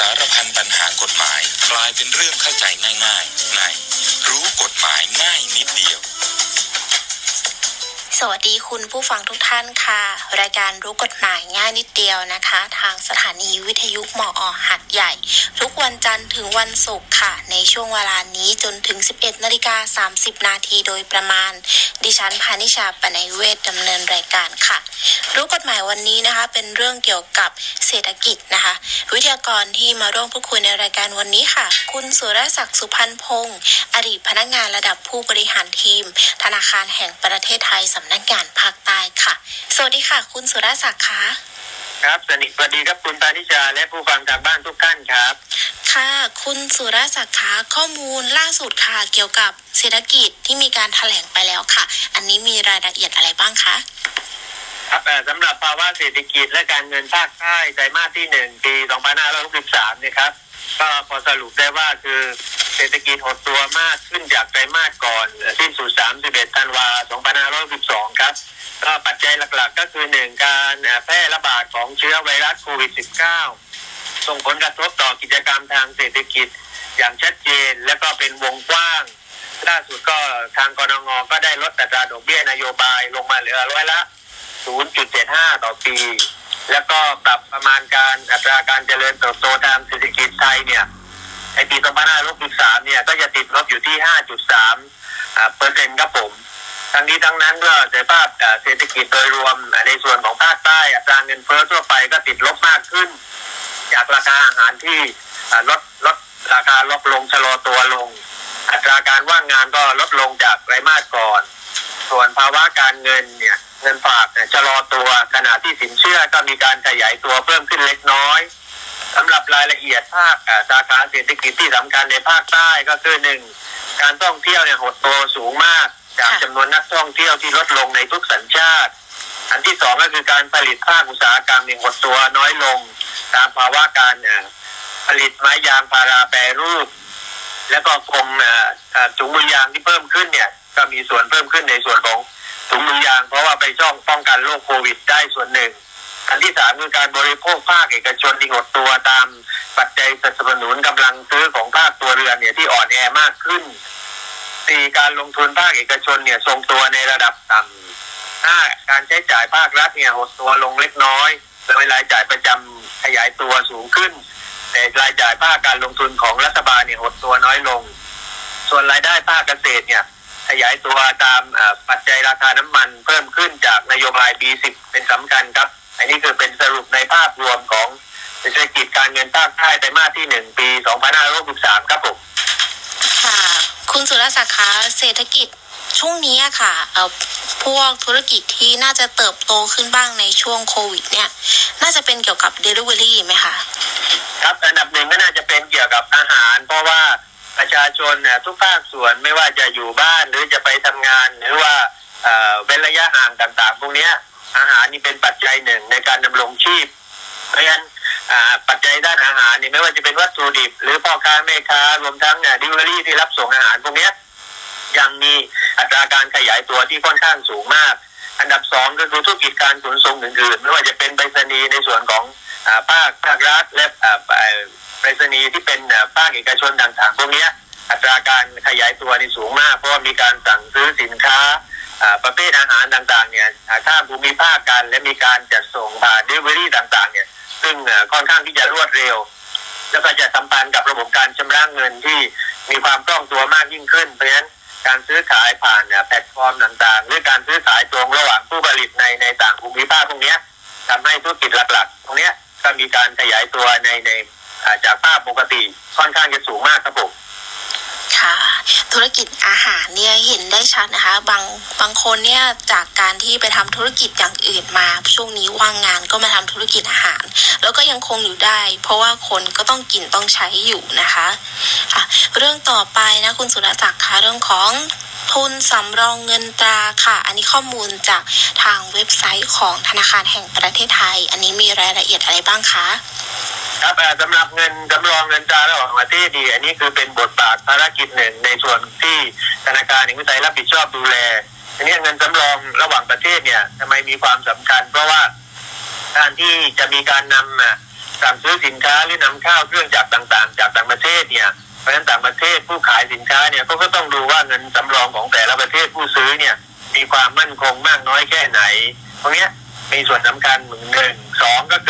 สารพันปัญหากฎหมายกลายเป็นเรื่องเข้าใจง่ายๆในรู้กฎหมายง่ายนิดเดียว สวัสดีคุณผู้ฟังทุกท่านค่ะ รายการรู้กฎหมายง่ายนิดเดียวนะคะ ทางสถานีวิทยุมอหัดใหญ่ ทุกวันจันทร์ถึงวันศุกร์ค่ะ ในช่วงเวลานี้จนถึง 11นาฬิกา30 นาทีโดยประมาณ ดิฉันพานิชาปนัยเวทดำเนินรายการค่ะ รู้กฎหมายวันนี้นะคะ เป็นเรื่องเกี่ยวกับเศรษฐกิจนะคะ วิทยากรที่มาร่วมพูดคุยในรายการวันนี้ค่ะ คุณสุรศักดิ์สุพันพงศ์อดีตพนักงานระดับผู้บริหารทีม ธนาคารแห่งประเทศไทยสำนักงานภาคใต้ค่ะ สวัสดีค่ะ คุณสุรศักดิ์คะครับสวัสดีสวัสดีครับคุณปานิชาและผู้ฟังทางบ้านทุกท่านครับ ค่ะ คุณสุรศักดิ์คะข้อมูลล่าสุดค่ะ เกี่ยวกับเศรษฐกิจที่มีการแถลงไปแล้วค่ะ อันนี้มีรายละเอียดอะไรบ้างคะครับเอ่อสำหรับภาวะเศรษฐกิจและการเงินภาคใต้ไตรมาสที่หนึ่งปี 2563นะครับ ก็พอสรุปได้ว่าคือ เศรษฐกิจหดตัวมากขึ้นจากไตรมาสก่อนสิ้นสุด 31 ธันวา2562 ครับก็ปัจจัยหลักๆ ก็คือหนึ่งการแพร่ระบาดของเชื้อไวรัสโควิด -19 ส่งผลกระทบต่อกิจกรรมทางเศรษฐกิจอย่างชัดเจน และก็เป็นวงกว้าง ล่าสุดก็ทางกรงงก็ได้ลดอัตราดอกเบี้ยนโยบายลงมาเหลือร้อยละ 0.75 ต่อปี แล้วก็ปรับประมาณการอัตราการเจริญเติบโตทางเศรษฐกิจไทยเนี่ย ในปี2563เนี่ยก็จะติดลบอยู่ที่ 5.3อ่าเปอร์เซ็นต์ครับผม ทั้งนี้ทั้งนั้นก็สภาพอ่าเศรษฐกิจโดยรวมในส่วนของภาคใต้อัตราเงินเฟ้อทั่วไปก็ติดลบมากขึ้น จากราคาอาหารที่อ่าลดลดราคาลดลงชะลอตัวลง อัตราการว่างงานก็ลดลงจากไตรมาสก่อน ส่วนภาวะการเงินเนี่ยเงินฝากเนี่ยชะลอตัวขณะที่สินเชื่อก็มีการขยายตัวเพิ่มขึ้นเล็กน้อย สำหรับรายละเอียดภาคอ่าสาขาเศรษฐกิจที่สำคัญในภาคใต้ก็คือหนึ่งการท่องเที่ยวเนี่ยหดตัวสูงมาก จากจำนวนนักท่องเที่ยวที่ลดลงในทุกสัญชาติ อันที่สองก็คือการผลิตภาคอุตสาหกรรมเนี่ยหดตัวน้อยลง ตามภาวะการเอ่อผลิตไม้ยางพาราแปรรูป แล้วก็กรมอ่อเอ่อถุงมือยางที่เพิ่มขึ้นเนี่ยก็มีส่วนเพิ่มขึ้นในส่วนของถุงมือยาง เพราะว่าไปช่องป้องกันโรคโควิดได้ส่วนหนึ่ง อันที่สามคือการบริโภคภาคเอกชนที่หดตัวตามปัจจัยสนับสนุนกำลังซื้อของภาคตัวเรือนเนี่ยที่อ่อนแอมากขึ้นสี่การลงทุนภาคเอกชนเนี่ยทรงตัวในระดับต่ำห้าการใช้จ่ายภาครัฐเนี่ยหดตัวลงเล็กน้อยโดยรายจ่ายประจำขยายตัวสูงขึ้น แต่รายจ่ายภาคการลงทุนของรัฐบาลเนี่ยหดตัวน้อยลง ส่วนรายได้ภาคเกษตรเนี่ยขยายตัวตามปัจจัยราคาน้ำมันเพิ่มขึ้นจากนโยบาย B10 เป็นสำคัญครับ อันนี้คือเป็นสรุปในภาพรวมของเศรษฐกิจการเงินภาคใต้ไตรมาสที่หนึ่งปี2563ครับผมค่ะ คุณสุรศักดิ์คะเศรษฐกิจช่วงนี้อะค่ะเอ่อพวกธุรกิจที่น่าจะเติบโตขึ้นบ้างในช่วงโควิด เนี่ย น่าจะเป็นเกี่ยวกับ Delivery ไหมคะครับอันดับหนึ่งก็น่าจะเป็นเกี่ยวกับอาหาร เพราะว่าประชาชนเนี่ยทุกภาคส่วนไม่ว่าจะอยู่บ้านหรือจะไปทำงาน หรือว่าเอ่อเว้นระยะห่างต่างๆ พวกเนี้ย อาหารนี่เป็นปัจจัยหนึ่งในการดำรงชีพ เพราะฉะนั้นอ่าปัจจัยด้านอาหารนี่ไม่ว่าจะเป็นวัตถุดิบ หรือพ่อค้าแม่ค้ารวมทั้งดิวเวอรี่ที่รับส่งอาหารพวกนี้ยังมีอัตราการขยายตัวที่ค่อนข้างสูงมาก อันดับสองก็คือธุรกิจการขนส่งอื่นๆไม่ว่าจะเป็นไปรษณีย์ในส่วนของอ่าภาคภาครัฐและอ่าไปรษณีย์ที่เป็นอ่าภาคเอกชนต่างๆพวกนี้อัตราการขยายตัวนี่สูงมาก เพราะว่ามีการสั่งซื้อสินค้า ประเภทอาหารต่างๆเนี่ยอ่าถ้าภูมิภาคกันและมีการจัดส่งผ่านดิเวอรี่ต่างๆเนี่ยซึ่งค่อนข้างที่จะรวดเร็ว แล้วก็จะสัมพันธ์กับระบบการชำระเงินที่มีความคล่องตัวมากยิ่งขึ้น เพราะฉะนั้นการซื้อขายผ่านเนี่ยแพลตฟอร์มต่างๆ หรือการซื้อขายตรงระหว่างผู้ผลิตในในต่างภูมิภาคพวกเนี้ยทำให้ธุรกิจหลักๆ ตรงเนี้ยก็มีการขยายตัวในในจากภาพปกติค่อนข้างจะสูงมากครับผม ค่ะ ธุรกิจอาหารเนี่ยเห็นได้ชัดนะคะ บางบางคนเนี่ยจากการที่ไปทำธุรกิจอย่างอื่นมา ช่วงนี้ว่างงานก็มาทำธุรกิจอาหาร แล้วก็ยังคงอยู่ได้ เพราะว่าคนก็ต้องกินต้องใช้อยู่นะคะค่ะเรื่องต่อไปนะคุณสุรศักดิ์คะเรื่องของทุนสำรองเงินตราค่ะ อันนี้ข้อมูลจากทางเว็บไซต์ของธนาคารแห่งประเทศไทย อันนี้มีรายละเอียดอะไรบ้างคะ ครับสำหรับเงินสำรองเงินตราระหว่างประเทศดี อันนี้คือเป็นบทบาทภารกิจหนึ่งในส่วนที่ธนาคารแห่งประเทศไทยรับผิดชอบดูแลอันนี้เงินสำรองระหว่างประเทศเนี่ยทำไมมีความสำคัญ เพราะว่าการที่จะมีการนำสั่งซื้อสินค้าหรือนำเข้าเครื่องจักรต่าง ๆ จากต่างประเทศเนี่ยเพราะฉะนั้นต่างประเทศผู้ขายสินค้าเนี่ยก็ต้องดูว่าเงินสำรองของแต่ละประเทศผู้ซื้อเนี่ยมีความมั่นคงมากน้อยแค่ไหนตรงนี้มีส่วนสำคัญหนึ่งหนึ่งสองก็คือ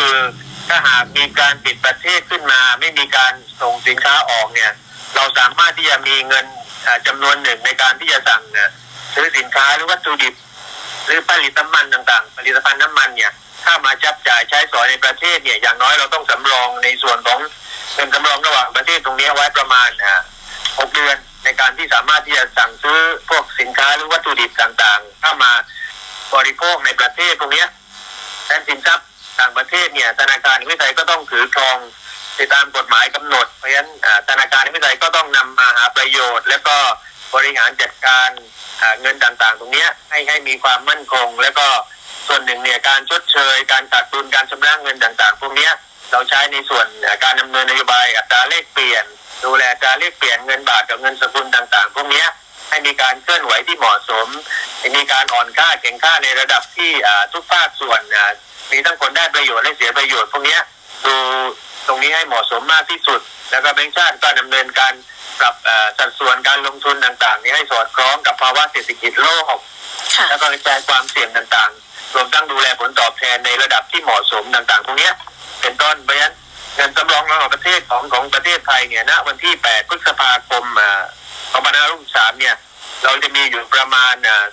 หากมีการปิดประเทศขึ้นมา ไม่มีการส่งสินค้าออกเนี่ย เราสามารถที่จะมีเงินอ่าจำนวนหนึ่งในการที่จะสั่งเนี่ยซื้อสินค้าหรือวัตถุดิบ หรือผลิตน้ำมันต่างๆ ผลิตภัณฑ์น้ำมันเนี่ยถ้ามาจับจ่ายใช้สอยในประเทศเนี่ยอย่างน้อยเราต้องสำรองในส่วนของเงินสำรองระหว่างประเทศตรงนี้ไว้ประมาณหกเดือนในการที่สามารถที่จะสั่งซื้อพวกสินค้าหรือวัตถุดิบต่างๆเข้ามาบริโภคในประเทศตรงนี้แทนสินทรัพย์ ต่างประเทศเนี่ยธนาคารแห่งประเทศไทยก็ต้องถือครองไปตามกฎหมายกำหนด เพราะฉะนั้นธนาคารแห่งประเทศไทยก็ต้องนำมาหาประโยชน์ แล้วก็บริหารจัดการเงินต่างๆ ตรงเนี้ยให้ให้มีความมั่นคง แล้วก็ส่วนหนึ่งเนี่ยการชดเชย การขาดทุนการชำระเงินต่างๆ พวกเนี้ยเราใช้ในส่วนการดำเนินนโยบายอัตราเลขเปลี่ยน ดูแลอัตราเลขเปลี่ยนเงินบาทกับเงินสกุลต่าง ๆ พวกเนี้ยให้มีการเคลื่อนไหวที่เหมาะสม มีการอ่อนค่าแข่งค่าในระดับที่ทุกภาคส่วน มีทั้งคนได้ประโยชน์และเสียประโยชน์พวกเนี้ยดูตรงนี้ให้เหมาะสมมากที่สุด แล้วก็แบงก์ชาติก็ดำเนินการปรับอ่าสัดส่วนการลงทุนต่างๆ นี้ให้สอดคล้องกับภาวะเศรษฐกิจโลกค่ะแล้วก็กระจายความเสี่ยงต่างๆ รวมทั้งดูแลผลตอบแทนในระดับที่เหมาะสมต่างๆ พวกเนี้ยเป็นต้นเพราะฉะนั้นเงินสำรองระหว่างประเทศของของประเทศไทยเนี่ยณวันที่ 8 พฤษภาคมอ่า2563เนี่ย เราจะมีอยู่ประมาณอ่า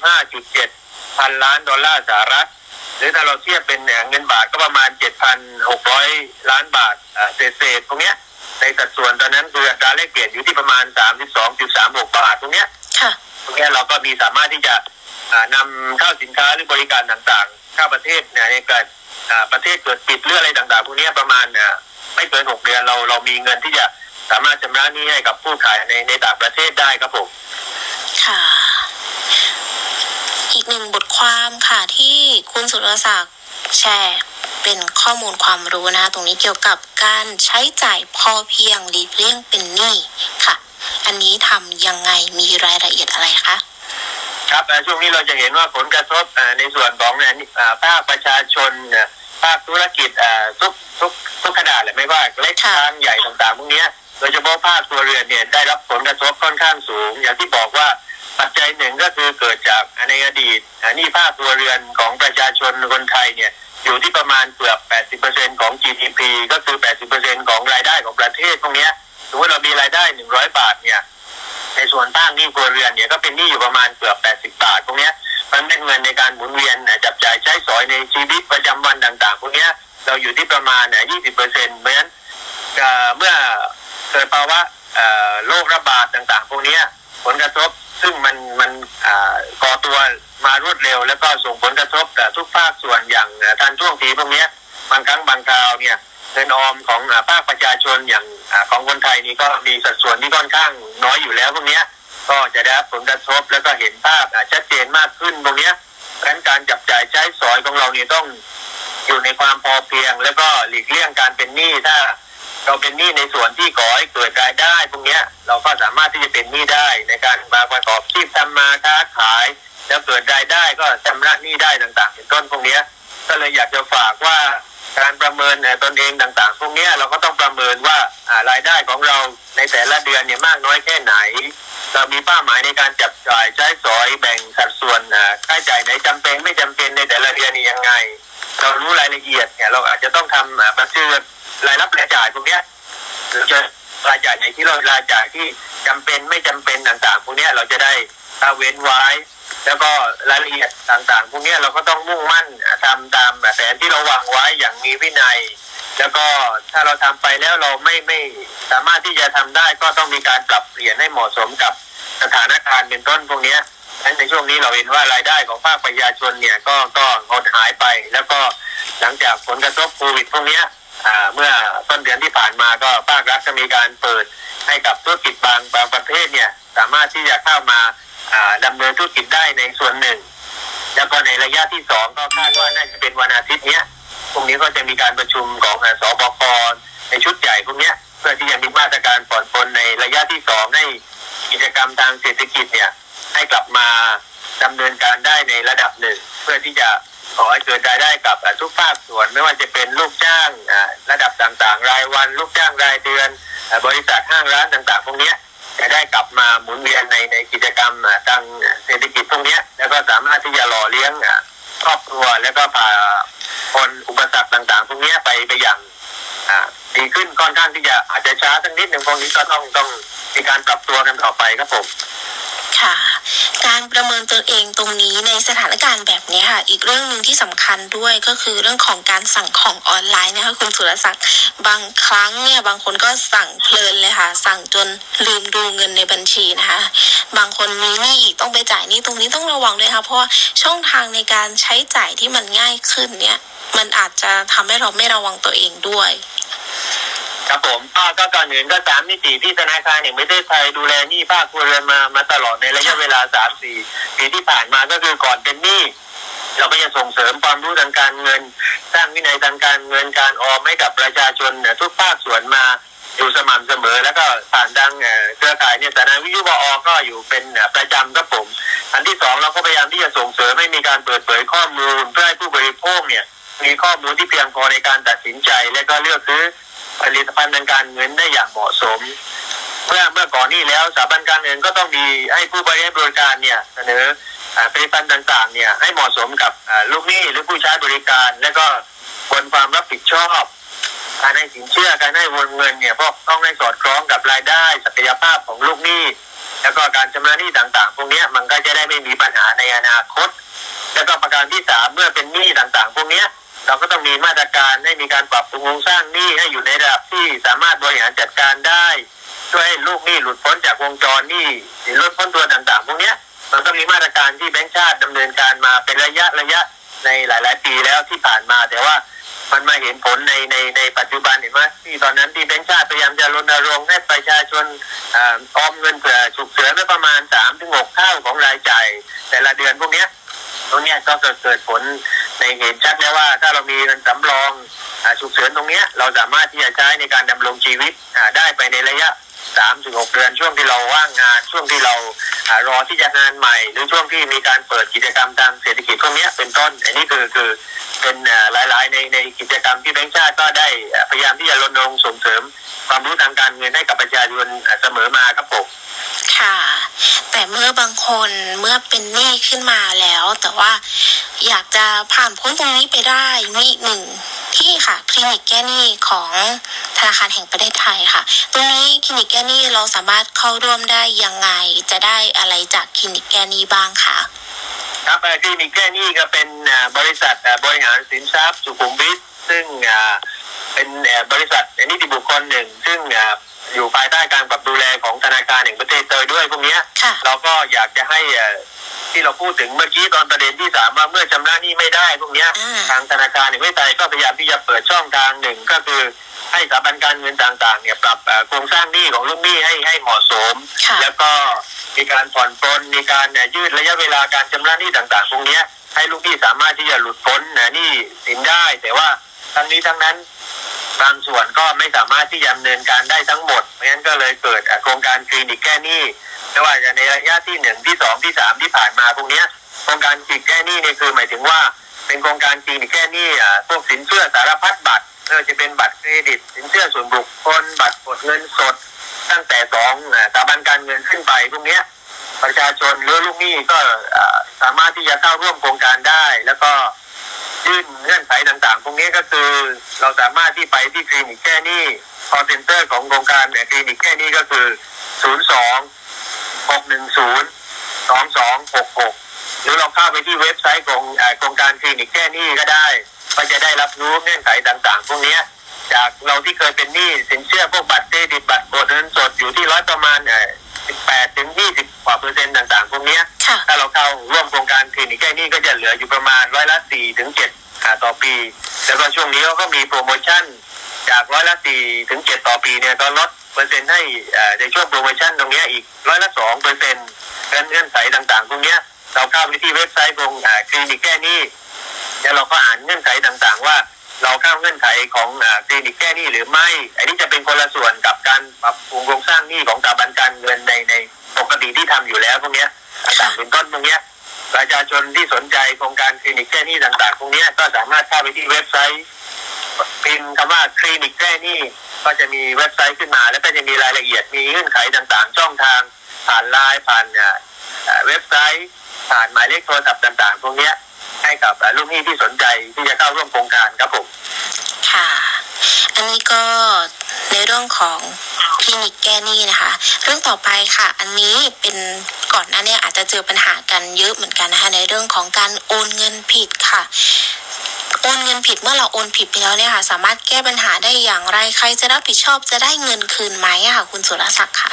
235.7 พันล้านดอลลาร์สหรัฐห รือถ้าเราเทียบเป็นอ่าเงินบาทก็ประมาณ 7,600 ล้านบาทอ่าเศษๆตรงเนี้ยในสัดส่วนตอนนั้นคืออัตราแลกเปลี่ยนอยู่ที่ประมาณ 32.36 บาทตรงเนี้ยค่ะตรงเนี้ยเราก็มีสามารถที่จะอ่านำเข้าสินค้าหรือบริการต่างๆ เข้าประเทศเนี่ยในเกิดอ่าประเทศเกิดปิดเรื่องอะไรต่างๆพวกเนี้ยประมาณอ่าไม่เกินหกเดือนเราเรามีเงินที่จะสามารถชำระหนี้ให้กับผู้ขายในในต่างประเทศได้ครับผม ค่ะ อีกหนึ่งบทความค่ะที่คุณสุรศักดิ์แชร์เป็นข้อมูลความรู้นะคะตรงนี้เกี่ยวกับการใช้จ่ายพอเพียงหลีกเลี่ยงเป็นหนี้ค่ะ อันนี้ทำยังไงมีรายละเอียดอะไรคะครับอ่าช่วงนี้เราจะเห็นว่าผลกระทบอ่าในส่วนของเนี่ยอ่าภาคประชาชนอ่าภาคธุรกิจอ่าทุกทุกทุกขนาดเลยไม่ว่าเล็กค่ะกลางใหญ่ต่างๆพวกเนี้ยโดยเฉพาะภาคครัวเรือนเนี่ยได้รับผลกระทบค่อนข้างสูง อย่างที่บอกว่า ปัจจัยหนึ่งก็คือเกิดจากในอดีตอ่าหนี่ภาคครัวเรือนของประชาชนคนไทยเนี่ยอยู่ที่ประมาณเกือบ 80%ของ GDP ก็คือ 80%ของรายได้ของประเทศพวกนี้ยสมมติเรามีรายได้ 100 บาทเนี่ยในส่วนตั้งหนี้ครัวเรือนเนี่ยก็เป็นหนี้อยู่ประมาณเกือบ 80 บาทตรงนี้มันเป็นเงินในการหมุนเวียนจับจ่ายใช้สอยในชีวิตประจำวันต่างๆพวกนี้เราอยู่ที่ประมาณอะ20เปอร์เซ็นต์เพราะฉะนั้นเมื่อเกิดภาวะโรคระบาดต่างๆ พวกนี้ ผลกระทบ ซึ่งมันมันอ่าก่อตัวมารวดเร็ว แล้วก็ส่งผลกระทบกับทุกภาคส่วนอย่างทันท่วงทีพวกเนี้ยบางครั้งบางคราวเนี่ยเงินออมของอ่าภาคประชาชนอย่างอ่าของคนไทยนี่ก็มีสัดส่วนที่ค่อนข้างน้อยอยู่แล้วพวกเนี้ยก็จะได้ผลกระทบแล้วก็เห็นภาพชัดเจนมากขึ้นตรงเนี้ยเพราะฉะนั้นการจับจ่ายใช้สอยของเราเนี่ยต้องอยู่ในความพอเพียง แล้วก็หลีกเลี่ยงการเป็นหนี้ถ้า เราเป็นหนี้ในส่วนที่ก่อให้เกิดรายได้พวกนี้ยเราก็สามารถที่จะเป็นหนี้ได้ในการมาประกอบชีพทำมาค้าขายแล้วเกิดรายได้ก็ชำระหนี้ได้ต่างๆเป็นต้นพวกนี้ก็เลยอยากจะฝากว่าการประเมินเอ่อตนเองต่างๆ พวกนี้เราก็ต้องประเมินว่าอ่ารายได้ของเราในแต่ละเดือนเนี่ยมากน้อยแค่ไหน เรามีเป้าหมายในการจับจ่ายใช้สอยแบ่งสัดส่วนอ่าค่าใช้จ่ายไหนจำเป็นไม่จำเป็นในแต่ละเดือนนี่ยังไง เรารู้รายละเอียดเนี่ยเราอาจจะต้องทำอ่าบัญชี รายรับรายจ่ายพวกเนี้ยหรือจะรายจ่ายไหนที่เรารายจ่ายที่จำเป็นไม่จำเป็นต่างๆ พวกเนี้ยเราจะได้ละเว้นไว้ แล้วก็รายละเอียดต่างๆ พวกเนี้ยเราก็ต้องมุ่งมั่นทำตามแผนที่เราวางไว้อย่างมีวินัย แล้วก็ถ้าเราทำไปแล้วเราไม่ไม่สามารถที่จะทำได้ก็ต้องมีการปรับเปลี่ยนให้เหมาะสมกับสถานการณ์เป็นต้นพวกเนี้ยฉะนั้นในช่วงนี้เราเห็นว่ารายได้ของภาคประชาชนเนี่ยก็ก็หดหายไป แล้วก็หลังจากผลกระทบโควิดพวกเนี้ย เมื่อต้นเดือนที่ผ่านมาก็ภาครัฐก็มีการเปิดให้กับธุรกิจบางบางประเภทเนี่ยสามารถที่จะเข้ามาอ่าดำเนินธุรกิจได้ในส่วนหนึ่ง แล้วก็ในระยะที่สองก็คาดว่าน่าจะเป็นวันอาทิตย์เนี้ยพรุ่งนี้ก็จะมีการประชุมของอ่าสบคในชุดใหญ่พวกเนี้ยเพื่อที่จะมีมาตรการผ่อนปลนในระยะที่สองให้กิจกรรมทางเศรษฐกิจเนี่ยให้กลับมาดำเนินการได้ในระดับหนึ่ง เพื่อที่จะ ขอให้เกิดรายได้กับทุกภาคส่วนไม่ว่าจะเป็นลูกจ้างระดับต่างๆ รายวัน ลูกจ้างรายเดือน บริษัทห้างร้านต่างๆ พวกนี้จะได้กลับมาหมุนเวียนในในกิจกรรมทางเศรษฐกิจพวกนี้แล้วก็สามารถที่จะหล่อเลี้ยงครอบครัวแล้วก็พาคนอุปสรรคต่างๆ พวกนี้ไปไปอย่างดีขึ้นค่อนข้างที่จะอาจจะช้าสักนิดหนึ่งพวกนี้ก็ต้องต้องมีการปรับตัวกันต่อไปครับผม ค่ะ การประเมินตนเองตรงนี้ในสถานการณ์แบบนี้ค่ะ อีกเรื่องหนึ่งที่สำคัญด้วยก็คือเรื่องของการสั่งของออนไลน์นะคะคุณสุรศักดิ์บางครั้งเนี่ยบางคนก็สั่งเพลินเลยค่ะ สั่งจนลืมดูเงินในบัญชีนะคะ บางคนมีหนี้อีกต้องไปจ่ายหนี้ตรงนี้ต้องระวังด้วยค่ะเพราะว่าช่องทางในการใช้จ่ายที่มันง่ายขึ้นเนี่ยมันอาจจะทำให้เราไม่ระวังตัวเองด้วย ครับผมก็ก็ก่อนอื่นก็สามมิติที่ธนาคารแห่งประเทศไทยดูแลหนี้ภาคครัวเรือนมามาตลอดในระยะเวลาสามสี่ปีที่ผ่านมาก็คือก่อนเป็นหนี้เราก็จะส่งเสริมความรู้ทางการเงิน สร้างวินัยทางการเงินการออมให้กับประชาชนเนี่ยทุกภาคส่วนมาอยู่สม่ำเสมอ แล้วก็ผ่านทางเอ่อเครือข่ายเนี่ยสถานะวิทยุวอก็อยู่เป็นประจำครับผม อันที่สองเราก็พยายามที่จะส่งเสริมให้มีการเปิดเผยข้อมูลเพื่อให้ผู้บริโภคเนี่ยมีข้อมูลที่เพียงพอในการตัดสินใจ และก็เลือกซื้อ ผลิตภัณฑ์ทางการเงินได้อย่างเหมาะสม เมื่อเมื่อก่อนนี้แล้วสถาบันการเงินก็ต้องมีให้ผู้บริการเนี่ยเสนอผลิตภัณฑ์ต่างๆเนี่ยให้เหมาะสมกับลูกหนี้หรือผู้ใช้บริการ และก็บนความรับผิดชอบการให้สินเชื่อการให้วงเงินเนี่ยพวกต้องให้สอดคล้องกับรายได้ ศักยภาพของลูกหนี้ แล้วก็การชำระหนี้ต่างๆ พวกนี้มันก็จะได้ไม่มีปัญหาในอนาคต แล้วก็ประการที่สามเมื่อเป็นหนี้ต่างๆ พวกนี้ เราก็ต้องมีมาตรการให้มีการปรับปรุงโครงสร้างหนี้ให้อยู่ในระดับที่สามารถบริหารจัดการได้ช่วยให้ลูกหนี้หลุดพ้นจากวงจรหนี้หรือลดพ้นตัวต่างๆ พวกเนี้ยมันต้องมีมาตรการที่แบงก์ชาติดำเนินการมาเป็นระยะระยะในหลาย ๆ ปีแล้วที่ผ่านมา แต่ว่ามันมาเห็นผลในในในปัจจุบันเห็นไหมที่ตอนนั้นที่แบงก์ชาติพยายามจะรณรงค์ให้ประชาชนอ่ออมเงินเผื่อฉุกเฉินไว้ประมาณสามถึงหกเท่าของรายจ่ายแต่ละเดือนพวกเนี้ยตรงเนี้ยก็เกิดเกิดผล ในเห็นชัดแล้วว่าถ้าเรามีเงินสำรองอฉุกเฉินตรงเนี้ยเราสามารถที่จะใช้ในการดำรงชีวิตได้ไปในระยะสามถึงหกเดือนช่วงที่เราว่างงานช่วงที่เรารอที่จะงานใหม่ หรือช่วงที่มีการเปิดกิจกรรมทางเศรษฐกิจพวกนี้เป็นต้น อันนี้คือคือเป็นอ่าหลายๆ ในในกิจกรรมที่แบงก์ชาติก็ได้พยายามที่จะรณรงค์ส่งเสริมความรู้ทางการเงินให้กับประชาชนเสมอมาครับผม ค่ะ แต่เมื่อบางคนเมื่อเป็นหนี้ขึ้นมาแล้ว แต่ว่าอยากจะผ่านพ้นตรงนี้ไปได้มีอีกหนึ่งที่ค่ะคลินิกแก้หนี้ของธนาคารแห่งประเทศไทยค่ะ ตรงนี้คลินิกแก้หนี้เราสามารถเข้าร่วมได้ยังไงจะได้อะไรจากคลินิกแก้หนี้บ้างคะครับเอ่อคลินิกแก้หนี้ก็เป็นอ่าบริษัทอ่าบริหารสินทรัพย์สุขุมวิทซึ่งอ่าเป็นอ่าบริษัทนิติบุคคลหนึ่ง ซึ่งอ่า อยู่ภายใต้การปรับดูแลของธนาคารแห่งประเทศไทยด้วยพวกเนี้ยค่ะ เราก็อยากจะให้เอ่อที่เราพูดถึงเมื่อกี้ตอนประเด็นที่สามว่าเมื่อชำระหนี้ไม่ได้พวกเนี้ย อ่า ทางธนาคารแห่งประเทศไทยก็พยายามที่จะเปิดช่องทางหนึ่งก็คือ ให้สถาบันการเงินต่างๆเนี่ยปรับเอ่อโครงสร้างหนี้ของลูกหนี้ให้ให้เหมาะสม ค่ะ แล้วก็มีการผ่อนปลนมีการเอ่อยืดระยะเวลาการชำระหนี้ต่างๆพวกเนี้ยให้ลูกหนี้สามารถที่จะหลุดพ้นเอ่อหนี้สินได้ แต่ว่าทั้งนี้ทั้งนั้น บางส่วนก็ไม่สามารถที่จะดำเนินการได้ทั้งหมดเพราะฉะนั้นก็เลยเกิดโครงการคลินิกแก้หนี้ไม่ว่าจะในระยะที่หนึ่งที่สองที่สามที่ผ่านมาพวกนี้โครงการคลินิกแก้หนี้เนี่ยคือหมายถึงว่า เป็นโครงการคลินิกแก้หนี้อะพวกสินเชื่อสารพัดบัตรไม่ว่าจะเป็นบัตรเครดิต สินเชื่อส่วนบุคคลบัตรกดเงินสด ตั้งแต่สองสถาบันการเงินขึ้นไปพวกนี้ประชาชนหรือลูกหนี้ก็สามารถที่จะเข้าร่วมโครงการได้แล้วก็ ยื่นเงื่อนไขต่างๆ พวกนี้ก็คือเราสามารถที่ไปที่คลินิกแก้หนี้คอเซ็นเตอร์ของโครงการเนี่ยคลินิกแก้หนี้ก็คือ 02 610 2266 หรือเราเข้าไปที่เว็บไซต์ของอ่าโครงการคลินิกแก้หนี้ก็ได้ก็จะได้รับรู้เงื่อนไขต่างๆ พวกนี้จากเราที่เคยเป็นหนี้สินเชื่อพวกบัตรเครดิตบัตรกดเงินสดอยู่ที่ร้อยประมาณ เอ่อ18ถึง20กว่าเปอร์เซ็นต์ต่างๆพวกเนี้ย ค่ะ ถ้าเราเข้าร่วมโครงการคลินิกแก้หนี้ก็จะเหลืออยู่ประมาณร้อยละสี่ถึงเจ็ดต่อปี แล้วก็ช่วงนี้เขาก็มีโปรโมชั่นจากร้อยละสี่ถึงเจ็ดต่อปีเนี่ยก็ลดเปอร์เซ็นต์ให้เอ่อในช่วงโปรโมชั่นตรงเนี้ยอีกร้อยละสองเปอร์เซ็นต์เงื่อนไขต่างๆพวกเนี้ยเราเข้าไปที่เว็บไซต์ของคลินิกแก้หนี้แล้วเราก็อ่านเงื่อนไขต่างๆ ว่า เราเข้าเงื่อนไขของคลินิกแก้หนี้หรือไม่ อันนี้จะเป็นคนละส่วนกับการปรับปรุงโครงสร้างหนี้ของสถาบันการเงินในในปกติที่ทำอยู่แล้วพวกเนี้ยต่างๆเป็นต้นพวกเนี้ยประชาชนที่สนใจโครงการคลินิกแก้หนี้ต่างๆพวกเนี้ยก็สามารถเข้าไปที่เว็บไซต์พิมพ์คำว่าคลินิกแก้หนี้ก็จะมีเว็บไซต์ขึ้นมา แล้วก็จะมีรายละเอียดมีเงื่อนไขต่างๆ ช่องทางผ่านไลน์ผ่านเว็บไซต์ผ่านหมายเลขโทรศัพท์ต่างๆ พวกเนี้ย ให้กับลูกหนี้ที่สนใจที่จะเข้าร่วมโครงการครับผมค่ะ อันนี้ก็ในเรื่องของคลินิกแก้หนี้นะคะ เรื่องต่อไปค่ะ อันนี้เป็นก่อนหน้านี้อาจจะเจอปัญหากันเยอะเหมือนกันนะคะ ในเรื่องของการโอนเงินผิดค่ะโอนเงินผิดเมื่อเราโอนผิดไปแล้วเนี่ยค่ะ สามารถแก้ปัญหาได้อย่างไรใครจะรับผิดชอบจะได้เงินคืนไหมอะค่ะ คุณสุรศักดิ์ค่ะ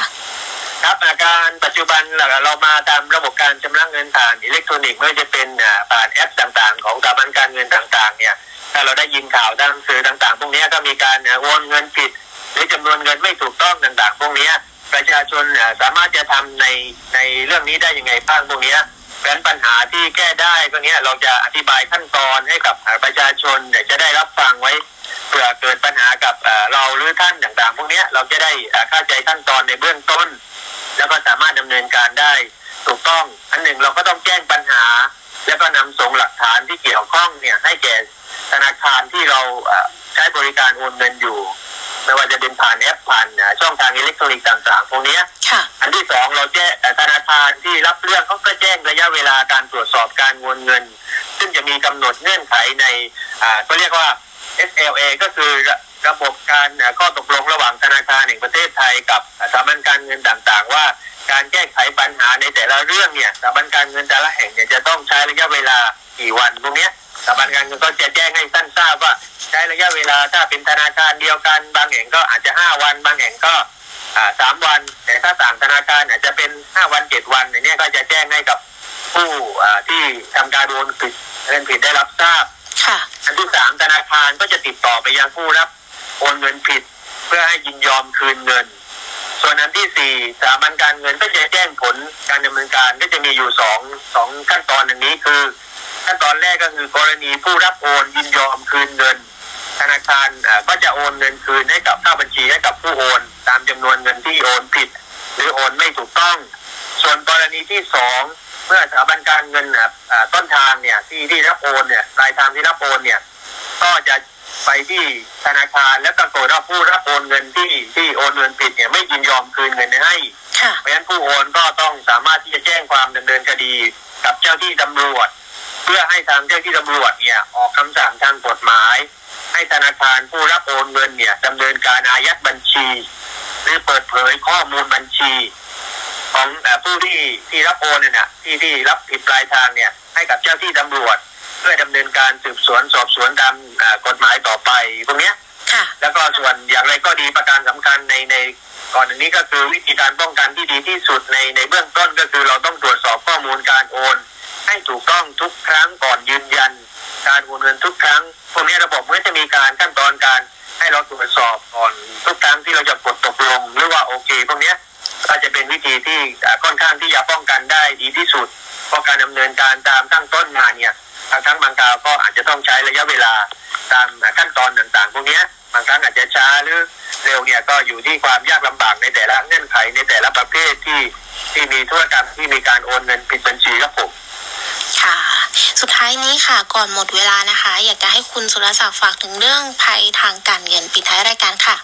ครับอาการปัจจุบันเราเรามาตามระบบการชำระเงินผ่านอิเล็กทรอนิกส์ไม่ว่าจะเป็นอ่าผ่านแอปต่างๆ ของสถาบันการเงินต่างๆ เนี่ยถ้าเราได้ยินข่าวตามสื่อต่างๆ พวกนี้ก็มีการโอนเงินผิด หรือจำนวนเงินไม่ถูกต้องต่างๆ พวกนี้ประชาชนสามารถจะทำในในเรื่องนี้ได้ยังไงบ้างพวกนี้เพราะปัญหาที่แก้ได้พวกเนี้ยเราจะอธิบายขั้นตอนให้กับประชาชนเนี่ยจะได้รับฟังไว้เผื่อเกิดปัญหากับเราหรือท่านต่างๆ พวกเนี้ยเราจะได้เข้าใจขั้นตอนในเบื้องต้น แล้วก็สามารถดำเนินการได้ถูกต้อง อันหนึ่งเราก็ต้องแจ้งปัญหา แล้วก็นำส่งหลักฐานที่เกี่ยวข้องเนี่ยให้แก่ธนาคารที่เราใช้บริการโอนเงินอยู่ ไม่ว่าจะเป็นผ่านแอปผ่านช่องทางอิเล็กทรอนิกส์ต่างๆพวกนี้อันที่สองเราแจ้งธนาคารที่รับเรื่องเขาก็แจ้งระยะเวลาการตรวจสอบการโอนเงิน ซึ่งจะมีกำหนดเงื่อนไขในอ่าก็เรียกว่า SLA ก็คือ ระระบบการเอ่อข้อตกลงระหว่างธนาคารแห่งประเทศไทยกับสถาบันการเงินต่างๆ ว่า การแก้ไขปัญหาในแต่ละเรื่องเนี่ยสถาบันการเงินแต่ละแห่งเนี่ยจะต้องใช้ระยะเวลากี่วันพวกเนี้ยสถาบันการเงินก็จะแจ้งให้ท่านทราบว่าใช้ระยะเวลาถ้าเป็นธนาคารเดียวกัน บางแห่งก็อาจจะห้าวัน บางแห่งก็อ่าสามวัน แต่ถ้าต่างธนาคารอาจจะเป็นห้าวันเจ็ดวันอย่างเนี้ยก็จะแจ้งให้กับผู้อ่าที่ทำการโอนผิดเงินผิดได้รับทราบค่ะอันที่สามธนาคารก็จะติดต่อไปยังผู้รับ โอนเงินผิด เพื่อให้ยินยอมคืนเงิน ส่วนอันที่สี่สถาบันการเงินก็จะแจ้งผลการดำเนินการก็จะมีอยู่สองสองขั้นตอนอย่างนี้คือ ขั้นตอนแรกก็คือกรณีผู้รับโอนยินยอมคืนเงิน ธนาคารอ่าก็จะโอนเงินคืนให้กับเข้าบัญชีให้กับผู้โอน ตามจำนวนเงินที่โอนผิด หรือโอนไม่ถูกต้อง ส่วนกรณีที่สองเมื่อสถาบันการเงินต้นทางเนี่ยที่ที่รับโอนเนี่ยปลายทางที่รับโอนเนี่ยก็จะ ไปที่ธนาคารแล้วก็โกรธว่าผู้รับโอนเงินที่ที่โอนเงินผิดเนี่ยไม่ยินยอมคืนเงินให้ค่ะเพราะฉะนั้นผู้โอนก็ต้องสามารถที่จะแจ้งความดำเนินคดีกับเจ้าที่ตำรวจ เพื่อให้ทางเจ้าที่ตำรวจเนี่ยออกคำสั่งทางกฎหมาย ให้ธนาคารผู้รับโอนเงินเนี่ยดำเนินการอายัดบัญชี หรือเปิดเผยข้อมูลบัญชี ของเอ่อผู้ที่ที่รับโอนเนี่ยนะที่ที่รับผิดปลายทางเนี่ยให้กับเจ้าที่ตำรวจ เพื่อดำเนินการสืบสวนสอบสวนตามเอ่อกฎหมายต่อไปพวกเนี้ยค่ะแล้วก็ส่วนอย่างไรก็ดีประการสำคัญในในก่อนอันนี้ก็คือวิธีการป้องกันที่ดีที่สุดในในเบื้องต้นก็คือเราต้องตรวจสอบข้อมูลการโอน ให้ถูกต้องทุกครั้งก่อนยืนยัน การโอนเงินทุกครั้งพวกนี้ระบบมันจะมีการขั้นตอนการให้เราตรวจสอบก่อนทุกครั้งที่เราจะกดตกลงหรือว่าโอเคพวกเนี้ยก็จะเป็นวิธีที่อ่าค่อนข้างที่จะป้องกันได้ดีที่สุดเพราะการดำเนินการตามตั้งต้น รั้งบางคราวก็อาจจะต้องใช้ระยะเวลาตามขั้นตอนต่างๆพวกนี้บางครั้งอาจจะช้าหรือเร็วเนี่ยก็อยู่ที่ความยากลำบากในแต่ละเงื่อนไขในแต่ละประเภทที่ที่มีธุรกรรมที่มีการโอนเงินผิดบัญชีครับผมค่ะ สุดท้ายนี้ค่ะก่อนหมดเวลานะคะ อยากจะให้คุณสุรศักดิ์ฝากถึงเรื่องภัยทางการเงินปิดท้ายรายการค่ะ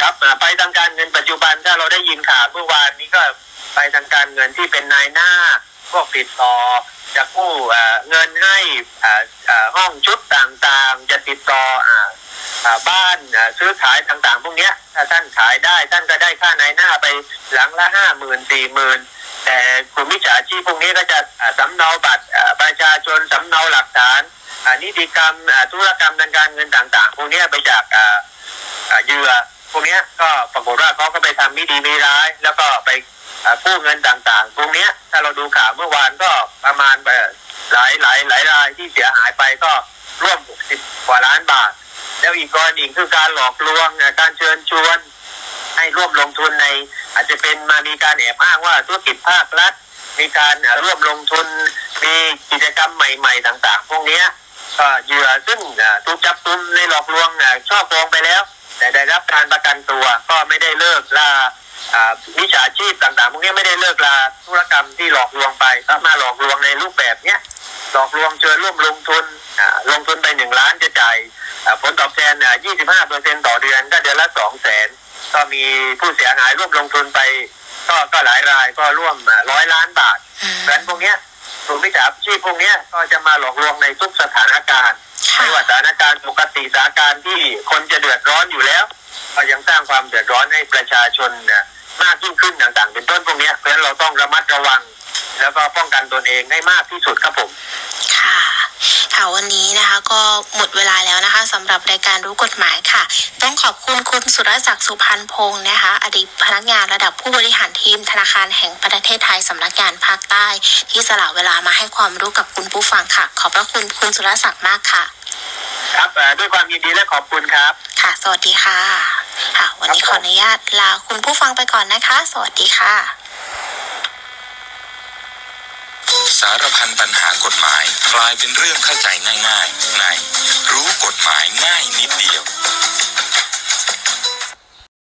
ครับอ่าไปทางการเงินปัจจุบันถ้าเราได้ยินข่าวเมื่อวานนี้ก็ไปทางการเงินที่เป็นนายหน้าพวกติดต่อ จะกู้เงินให้ห้องชุดต่างๆ จะติดต่อบ้านซื้อขายต่างๆ พวกนี้ถ้าท่านขายได้ท่านก็ได้ค่านายหน้าไปหลังละห้าหมื่นสี่หมื่นแต่กลุ่มมิจฉาชีพพวกนี้ก็จะสำเนาบัตรประชาชนสำเนาหลักฐานนิติกรรมธุรกรรมทางการเงินต่าง ๆ พวกนี้ไปจากเหยื่อพวกนี้ก็ปรากฏว่าเขาก็ไปทำไม่ดีไม่ร้าย แล้วก็ไป กู้เงินต่างๆพวกนี้ถ้าเราดูข่าวเมื่อวานก็ประมาณหลายหลายหลายรายที่เสียหายไปก็ร่วม 60 กว่าล้านบาท แล้วอีกกรณีคือการหลอกลวงการเชิญชวน ให้ร่วมลงทุนใน อาจจะเป็นมามีการแอบอ้างว่าธุรกิจภาครัฐ มีการร่วมลงทุนมีกิจกรรมใหม่ๆต่าง ๆ พวกนี้ก็เหยื่อซึ่งถูกจับกุมในหลอกลวงอ่าช่อโกงไปแล้ว แต่ได้รับการประกันตัวก็ไม่ได้เลิกลา วิชาชีพต่างๆพวกนี้ไม่ได้เลิกลาธุรกรรมที่หลอกลวงไปก็มาหลอกลวงในรูปแบบเนี้ยหลอกลวงเชิญร่วมลงทุนอ่าลงทุนไปหนึ่งล้านจะจ่ายอ่าผลตอบแทนยี่สิบห้าเปอร์เซ็นต่อเดือนก็เดือนละสองแสนก็มีผู้เสียหายร่วมลงทุนไป ก็ก็หลายรายก็ร่วมร้อยล้านบาทอืมเพราะฉะนั้นพวกเนี้ยกลุ่มมิจฉาชีพพวกเนี้ยก็จะมาหลอกลวงในทุกสถานการณ์ค่ะไม่ว่าสถานการณ์ปกติสถานการณ์ที่คนจะเดือดร้อนอยู่แล้ว ก็ยังสร้างความเดือดร้อนให้ประชาชนเนี่ย มากยิ่งขึ้นต่างๆ เป็นต้นพวกนี้เพราะฉะนั้นเราต้องระมัดระวัง แล้วก็ป้องกันตนเองให้มากที่สุดครับผม ค่ะ ค่ะวันนี้นะคะก็หมดเวลาแล้วนะคะสำหรับรายการรู้กฎหมายค่ะ ต้องขอบคุณคุณสุรศักดิ์สุพันธ์พงศ์นะคะอดีตพนักงานระดับผู้บริหารทีมธนาคารแห่งประเทศไทยสำนักงานภาคใต้ ที่สละเวลามาให้ความรู้กับคุณผู้ฟังค่ะ ขอบพระคุณคุณสุรศักดิ์มากค่ะ ครับเอ่อด้วยความยินดีและขอบคุณครับ ค่ะ สวัสดีค่ะ ค่ะ วันนี้ครับขผมออนุญาตลาคุณผู้ฟังไปก่อนนะคะ สวัสดีค่ะารพันปัญหากฎหมายกลายเป็นเรื่องเข้าใจง่ายๆในรู้กฎหมายง่ายนิดเดียว